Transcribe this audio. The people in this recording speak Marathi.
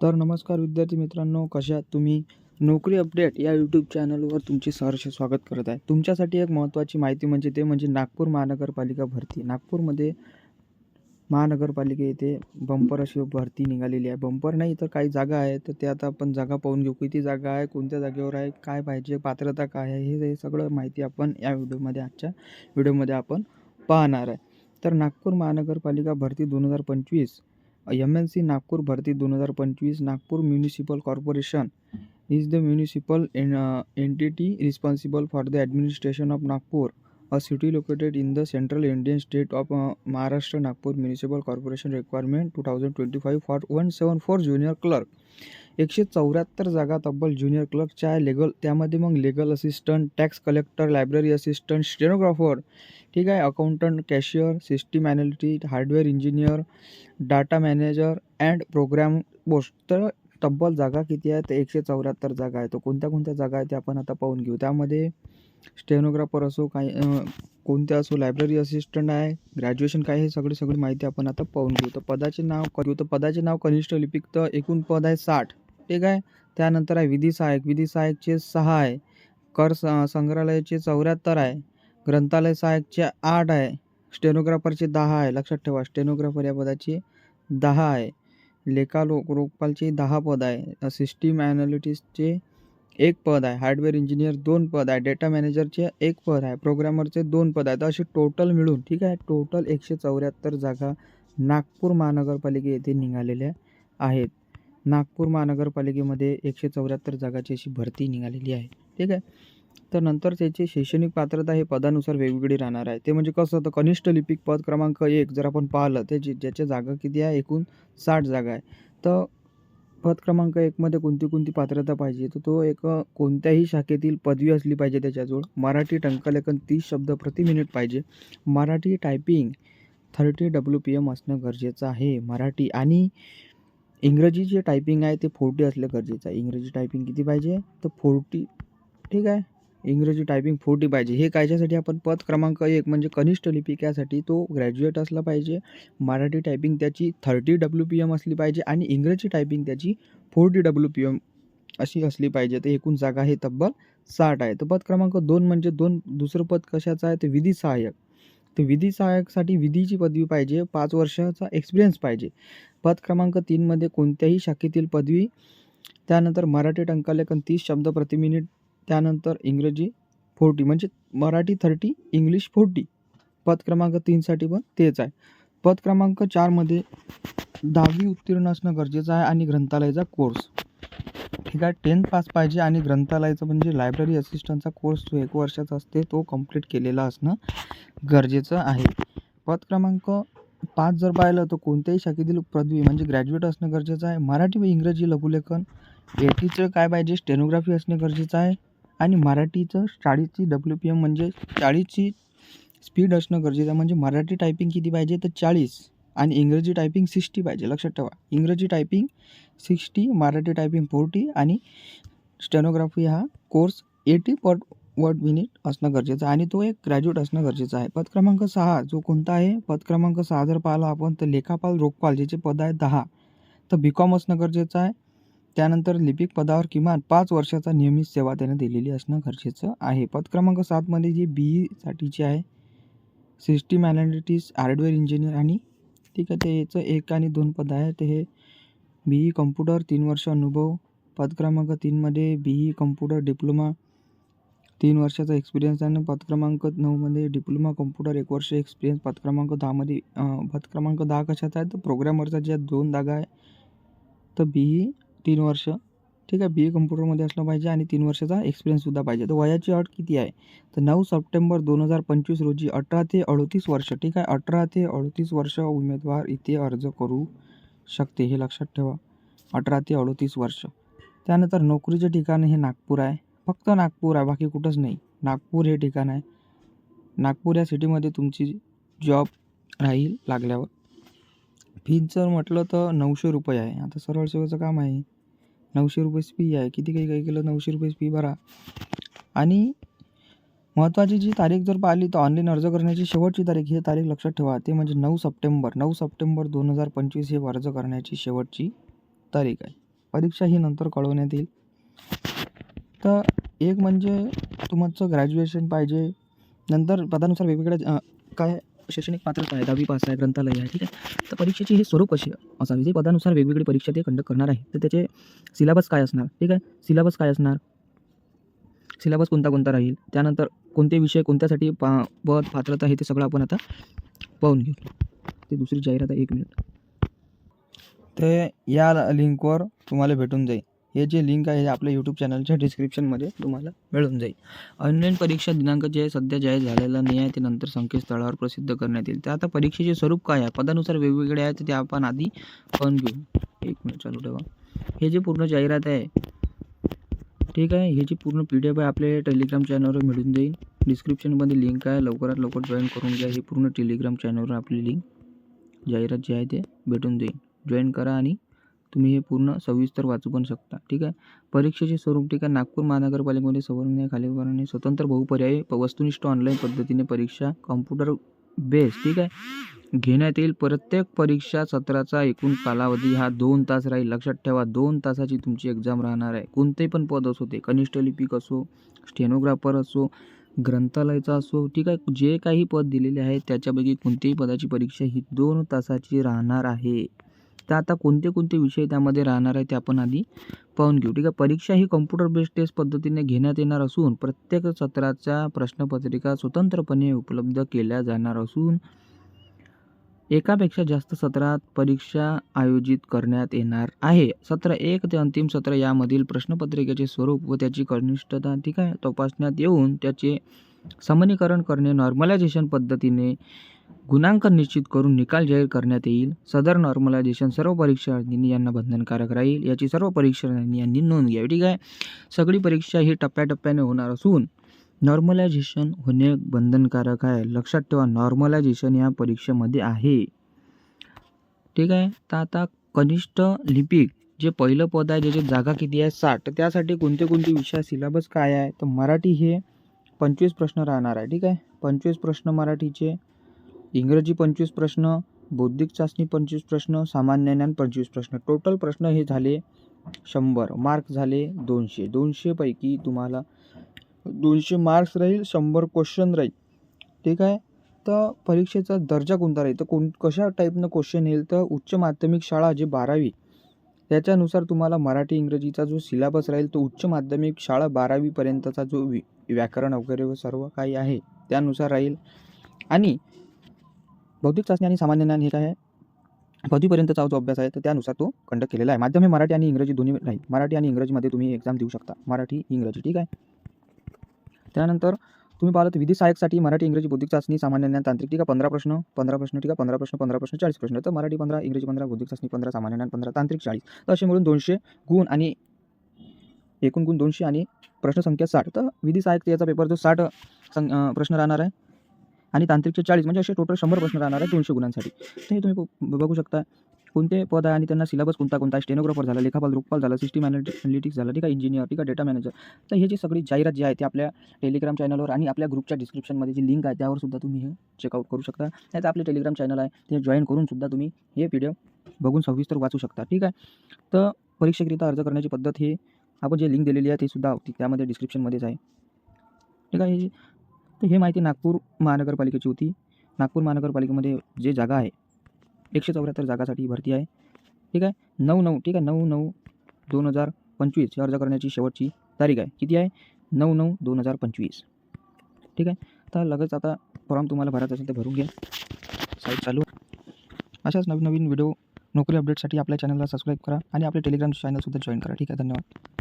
तर नमस्कार विद्यार्थी मित्रांनो कशा तुम्ही? नोकरी अपडेट या यूट्यूब चॅनलवर तुमचे सहर्ष स्वागत करत आहे. तुमच्यासाठी एक महत्त्वाची माहिती म्हणजे ते म्हणजे नागपूर महानगरपालिका भरती. नागपूरमध्ये महानगरपालिका येथे बंपर अशी भरती निघालेली आहे. बंपर नाही तर काही जागा आहे तर ते आता आपण जागा पाहून घेऊ. किती जागा आहे कोणत्या जागेवर आहे काय पाहिजे पात्रता काय आहे हे हे सगळं माहिती आपण या व्हिडिओमध्ये आजच्या व्हिडिओमध्ये आपण पाहणार आहे. तर नागपूर महानगरपालिका भरती दोन हजार पंचवीस एम एन सी नागपूर भरती दोन हजार पंचवीस Nagpur municipal corporation is the municipal an entity responsible for the administration of Nagpur a city located in the central Indian state of Maharashtra Nagpur municipal corporation requirement two thousand twenty five for one seven four junior clerk एकशे चौऱ्याहत्तर जागा तब्बल ज्युनियर क्लर्कच्या आहे लेगल त्यामध्ये मग legal assistant tax collector library assistant stenographer ठीक आहे. Accountant cashier system analytic hardware engineer data manager and program post तर तब्बल जागा किती आहेत? तर एकशे चौऱ्याहत्तर जागा आहे तर कोणत्या कोणत्या जागा आहेत ते आपण आता पाहून घेऊ. त्यामध्ये स्टेनोग्राफर असो काही कोणत्या असो लायब्ररी असिस्टंट आहे ग्रॅज्युएशन काय हे सगळी सगळी माहिती आपण आता पाहून घेऊ. तर पदाचे नाव करू. तर पदाचे नाव कनिष्ठ लिपिक तर एकूण पद आहे साठ. ठीक आहे? त्यानंतर आहे विधी सहाय्यक. विधी सहाय्यकचे सहा आहे. कर स- संग्रहालयाचे चौऱ्याहत्तर आहे. ग्रंथालय सहाय्यकचे आठ आहे. स्टेनोग्राफरचे दहा आहे. लक्षात ठेवा स्टेनोग्राफर या पदाचे दहा आहे. लेखा लो दहा पद आहे. सिस्टीम ॲनालिटिसचे एक पद आहे. हार्डवेअर इंजिनियर दोन पद आहे. डेटा मॅनेजरचे एक पद आहे. प्रोग्रामरचे दोन पद आहेत. असे टोटल मिळून ठीक आहे टोटल एकशे चौऱ्याहत्तर जागा नागपूर महानगरपालिके येथे निघालेल्या आहेत. नागपूर महानगरपालिकेमध्ये एकशे चौऱ्याहत्तर जागाची अशी भरती निघालेली आहे. ठीक आहे? तर नंतर त्याची शैक्षणिक पात्रता हे पदानुसार वेगवेगळी राहणार आहे. ते म्हणजे कसं तर कनिष्ठ लिपिक पद क्रमांक एक जर आपण पाहिलं त्याची ज्याच्या जागा किती आहे? एकूण साठ जागा आहे. तर पद क्रमांक एकमध्ये कोणती कोणती पात्रता पाहिजे? तर तो एक कोणत्याही शाखेतील पदवी असली पाहिजे त्याच्याजवळ. मराठी टंकलेखन तीस शब्द प्रति मिनिट पाहिजे. Marathi typing thirty W P M असणं गरजेचं आहे. मराठी आणि इंग्रजी जे टायपिंग आहे ते फोर्टी असलं गरजेचं आहे. इंग्रजी टायपिंग किती पाहिजे? तर फोर्टी ठीक आहे? इंग्रजी टायपिंग फोर्टी पाहिजे. हे कायच्यासाठी आपण पद क्रमांक एक म्हणजे कनिष्ठ लिपिक यासाठी तो ग्रॅज्युएट असला पाहिजे. मराठी टायपिंग त्याची थर्टी डब्ल्यू पी एम असली पाहिजे आणि इंग्रजी टायपिंग त्याची फोर्टी डब्ल्यू पी एम अशी असली पाहिजे. तर एकूण जागा हे तब्बल साठ आहे. तर पद क्रमांक दोन म्हणजे दोन दुसरं पद कशाचं आहे? ते विधी सहाय्यक. तर विधी सहाय्यकसाठी विधीची पदवी पाहिजे. पाच वर्षाचा एक्सपिरियन्स पाहिजे. पद क्रमांक तीनमध्ये कोणत्याही शाखेतील पदवी त्यानंतर मराठी टंकालेखन तीस शब्द प्रति मिनिट त्यानंतर इंग्रजी फोर्टी म्हणजे मराठी थर्टी इंग्लिश फोर्टी. पद क्रमांक तीनसाठी पण तेच आहे. पद क्रमांक चारमध्ये दहावी उत्तीर्ण असणं गरजेचं आहे आणि ग्रंथालयाचा कोर्स ठीक आहे टेन्थ पास पाहिजे आणि ग्रंथालयाचा म्हणजे लायब्ररी असिस्टंटचा कोर्स जो एक वर्षाचा असते तो कंप्लीट केलेला असणं गरजेचं आहे. पद क्रमांक पाच जर पाहिलं तर कोणत्याही शाखेतील पदवी म्हणजे ग्रॅज्युएट असणं गरजेचं आहे. मराठी व इंग्रजी लघुलेखन एटीचं काय पाहिजे? स्टेनोग्राफी असणे गरजेचं आहे. आणि मराठीचं चाळीसची डब्ल्यू पी एम म्हणजे चाळीसची स्पीड असणं गरजेचं आहे. म्हणजे मराठी टायपिंग किती पाहिजे? तर चाळीस. आणि इंग्रजी टायपिंग सिक्स्टी पाहिजे. लक्षात ठेवा. इंग्रजी typing sixty Marathi typing forty आणि स्टेनोग्राफी हा course eighty per word minute असणं गरजेचं आहे. आणि तो एक ग्रॅज्युएट असणं गरजेचं आहे. पद क्रमांक सहा. जो कोणता आहे? पद क्रमांक सहा जर पाहिला आपण तर लेखापाल रोखपाल ज्याचे पद आहे दहा. तर बी कॉम असणं गरजेचं आहे. त्यानंतर लिपिक पदावर किमान पाच वर्षाचा नियमित सेवा त्याने दिलेली असणं गरजेचं आहे. पद क्रमांक सातमध्ये जे बी ईसाठीचे आहे सिस्टीम ॲनालिटिक्स हार्डवेअर इंजिनियर आणि ठीक आहे ते याचं एक आणि दोन पद आहे. ते हे बी ई कम्प्युटर तीन वर्ष अनुभव. पद क्रमांक तीनमध्ये बी ई कम्प्युटर डिप्लोमा तीन वर्षाचा एक्सपिरियन्स आणि पद क्रमांक नऊमध्ये डिप्लोमा कम्प्युटर एक वर्ष एक्सपिरियन्स पद क्रमांक दहामध्ये पद क्रमांक दहा कशाचा आहे? तर प्रोग्रॅमरचा ज्या दोन जागा आहे तर बी ई तीन वर्ष. ठीक आहे? बी ए कम्प्युटरमध्ये असलं पाहिजे आणि तीन वर्षाचा एक्सपिरियन्ससुद्धा पाहिजे. तर वयाची अट किती आहे? तर नऊ सप्टेंबर दोन हजार पंचवीस रोजी अठरा ते अडतीस वर्ष. ठीक आहे? अठरा ते अडतीस वर्ष उमेदवार इथे अर्ज करू शकते हे लक्षात ठेवा. अठरा ते अडतीस वर्ष. त्यानंतर नोकरीचे ठिकाण हे नागपूर आहे. फक्त नागपूर आहे बाकी कुठंच नाही. नागपूर हे ठिकाण आहे. नागपूर या सिटीमध्ये तुमची जॉब राहील लागल्यावर. फीज जर म्हटलं तर नऊशे रुपये आहे. आता सरळ सेवेचं काम आहे. नऊशे रुपये फी आहे. किती काही काही केलं नऊशे रुपये फी भरा. आणि महत्त्वाची जी तारीख जर पाहिली तर ऑनलाईन अर्ज करण्याची शेवटची तारीख ही तारीख लक्षात ठेवा. ते म्हणजे नऊ सप्टेंबर. नऊ सप्टेंबर दोन हजार पंचवीस हे अर्ज करण्याची शेवटची तारीख आहे. परीक्षा ही नंतर कळवण्यात येईल. तर एक म्हणजे तुमचं ग्रॅज्युएशन पाहिजे. नंतर पदानुसार वेगवेगळ्या काय शैक्षणिक पात्रता आहे. दहावी पास आहे ग्रंथालय आहे ठीक आहे. तर परीक्षेची हे स्वरूप कशी असावी? जे पदानुसार वेगवेगळी परीक्षा ते कंडक्ट करणार आहे तर त्याचे सिलेबस काय असणार? ठीक आहे? सिलेबस काय असणार? सिलेबस कोणता कोणता राहील? त्यानंतर कोणते विषय कोणत्यासाठी पा पद पात्रता हे ते सगळं आपण आता पाहून घेऊ. ते दुसरी जाहिरात आहे. एक मिनिट. ते या लिंकवर तुम्हाला भेटून जाईल. हे जे लिंक आहे हे आपल्या यूट्यूब चॅनलच्या डिस्क्रिप्शनमध्ये तुम्हाला मिळून जाईल. ऑनलाईन परीक्षा दिनांक जे आहे सध्या जाहीर झालेला नाही आहे ते नंतर संकेतस्थळावर प्रसिद्ध करण्यात येईल. तर आता परीक्षेचे स्वरूप काय आहे? पदानुसार वेगवेगळे आहे तर ते आपण आधी पाहून घेऊ. एक मिनिट चालू ठेवा. हे जे पूर्ण जाहिरात आहे ठीक आहे? हे जी पूर्ण पी डी एफ आहे आपल्या टेलिग्राम चॅनलवर मिळून जाईल. डिस्क्रिप्शनमध्ये लिंक आहे लवकरात लवकर जॉईन करून घ्या. ही पूर्ण टेलिग्राम चॅनलवर आपली लिंक जाहिरात जी आहे ते भेटून जाईल. जॉईन करा आणि तुम्ही हे पूर्ण सविस्तर वाचू पण शकता. ठीक आहे? परीक्षेचे स्वरूप ठीक आहे. नागपूर महानगरपालिकेमध्ये सवर्णीय खालीलप्रमाणे स्वतंत्र बहुपर्यायी वस्तुनिष्ठ ऑनलाईन पद्धतीने परीक्षा कॉम्प्युटर बेस ठीक आहे? घेण्यात येईल. प्रत्येक परीक्षा सत्राचा एकूण कालावधी हा दोन तास राहील. लक्षात ठेवा दोन तासाची तुमची एक्झाम राहणार आहे. कोणतेही पण पद असो ते कनिष्ठ लिपिक असो स्टेनोग्राफर असो ग्रंथालयाचा असो ठीक आहे? जे काही पद दिलेले आहे त्याच्यापैकी कोणत्याही पदाची परीक्षा ही दोन तासाची राहणार आहे. तर आता कोणते कोणते विषय त्यामध्ये राहणार आहे ते आपण आधी पाहून घेऊ. ठीक आहे परीक्षा ही कॉम्प्युटर बेस्ड टेस्ट पद्धतीने घेण्यात येणार असून प्रत्येक सत्राच्या प्रश्नपत्रिका स्वतंत्रपणे उपलब्ध केल्या जाणार असून एकापेक्षा जास्त सत्रात परीक्षा आयोजित करण्यात येणार आहे. सत्र एक ते अंतिम सत्र यामधील प्रश्नपत्रिकेचे स्वरूप व त्याची कनिष्ठता ठीक आहे तपासण्यात येऊन त्याचे समनीकरण करणे नॉर्मलायझेशन पद्धतीने गुणांकन निश्चित करून निकाल जाहीर करण्यात येईल. सदर नॉर्मलायझेशन सर्व परीक्षार्थींनी यांना बंधनकारक राहील. याची सर्व परीक्षार्थींनी यांनी नोंद घ्यावी ठीक आहे? सगळी परीक्षा ही टप्प्याटप्प्याने होणार असून नॉर्मलायझेशन होणे बंधनकारक आहे. लक्षात ठेवा नॉर्मलायझेशन या परीक्षेमध्ये आहे. ठीक आहे? तर आता कनिष्ठ लिपिक जे पहिलं पद आहे ज्याची जागा किती आहे? साठ. त्यासाठी कोणते कोणते विषय सिलेबस काय आहे? तर मराठी हे पंचवीस प्रश्न राहणार आहे ठीक आहे? पंचवीस प्रश्न मराठीचे. इंग्रजी पंचवीस प्रश्न बौद्धिक चाचणी पंचवीस प्रश्न सामान्य ज्ञान पंचवीस प्रश्न. टोटल प्रश्न हे झाले शंभर. मार्क झाले दोनशे. दोनशेपैकी तुम्हाला दोनशे मार्क्स राहील शंभर क्वेश्चन राहील. ठीक आहे तर परीक्षेचा दर्जा कोणता राहील? तर कोण कशा टाईपनं क्वेश्चन येईल? तर उच्च माध्यमिक शाळा जे बारावी त्याच्यानुसार तुम्हाला मराठी इंग्रजीचा जो सिलेबस राहील तो उच्च माध्यमिक शाळा बारावीपर्यंतचा जो वि व्याकरण वगैरे व सर्व काही आहे त्यानुसार राहील. आणि बौद्धिक चाचणी आणि सामान्य ज्ञान हे काय आहे? पदवीपर्यंतचा जो अभ्यास आहे तर त्यानुसार तो कंडक्ट केलेला आहे. माध्यम हे मराठी आणि इंग्रजी दोन्ही नाही मराठी आणि इंग्रजीमध्ये तुम्ही एक्झाम देऊ शकता. मराठी इंग्रजी ठीक आहे? त्यानंतर तुम्ही पाहिलं तर विधी सहायकसाठी मराठी इंग्रजी बौद्धिक चाचणी सामान्य ज्ञान तांत्रिक ठीक आहे? पंधरा प्रश्न पंधरा प्रश्न ठीक आहे? पंधरा प्रश्न पंधरा प्रश्न चाळीस प्रश्न. तर मराठी पंधरा इंग्रजी पंधरा बौद्धिक चाचणी पंधरा सामान्य ज्ञान पंधरा तांत्रिक चाळीस. तर असे मिळून दोनशे गुण आणि एकूण गुण दोनशे आणि प्रश्नसंख्या साठ. तर विधी सहायक याचा पेपर जो साठ सं प्रश्न राहणार आहे आणि तांत्रिकचे चाळीस म्हणजे असे टोटल शंभर प्रश्न राहणार आहे दोनशे गुणांसाठी. तर हे तुम्ही ब- बघू शकता. कोणते पद आहे आणि त्यांना सिलेबस कोणता कोणता? आहे स्टेनोग्राफर झाला लेखापाल लोकपाल झाला सिस्टीम अनालिटिक्स झाला ठीक आहे? इंजिनियर ठीक आहे? डेटा मॅनेजर तर हे जी सगळी जाहिरात जी आहे ती आपल्या टेलिग्राम चॅनलवर आणि आपल्या ग्रुपच्या डिस्क्रिप्शनमध्ये जी लिंक आहे त्यावर सुद्धा तुम्ही हे चेकआउट करू शकता. नाही तर आपले टेलिग्राम चॅनल आहे ते जॉईन करून सुद्धा तुम्ही हे पी डी एफ बघून सविस्तर वाचू शकता ठीक आहे? तर परीक्षेकरिता अर्ज करण्याची पद्धत ही आपण जे लिंक दिलेली आहे ती सुद्धा होती त्यामध्ये डिस्क्रिप्शनमध्येच आहे. ठीक आहे? तर हे माहिती नागपूर महानगरपालिकेची होती. नागपूर महानगरपालिकेमध्ये जे जागा आहे एकशे चौऱ्याहत्तर जागासाठी भरती आहे. ठीक आहे? नऊ नऊ ठीक आहे? नऊ नऊ दोन हजार पंचवीस हे अर्ज करण्याची शेवटची तारीख आहे. किती आहे? नऊ नऊ दोन हजार पंचवीस. ठीक आहे? तर लगेच आता फॉर्म तुम्हाला भरायचा असेल तर भरून घ्या. साईट चालू. अशाच नवीन नवीन व्हिडिओ नोकरी अपडेटसाठी आपल्या चॅनलला सबस्क्राईब करा आणि आपल्या टेलिग्राम चॅनलसुद्धा जॉईन करा. ठीक आहे? धन्यवाद.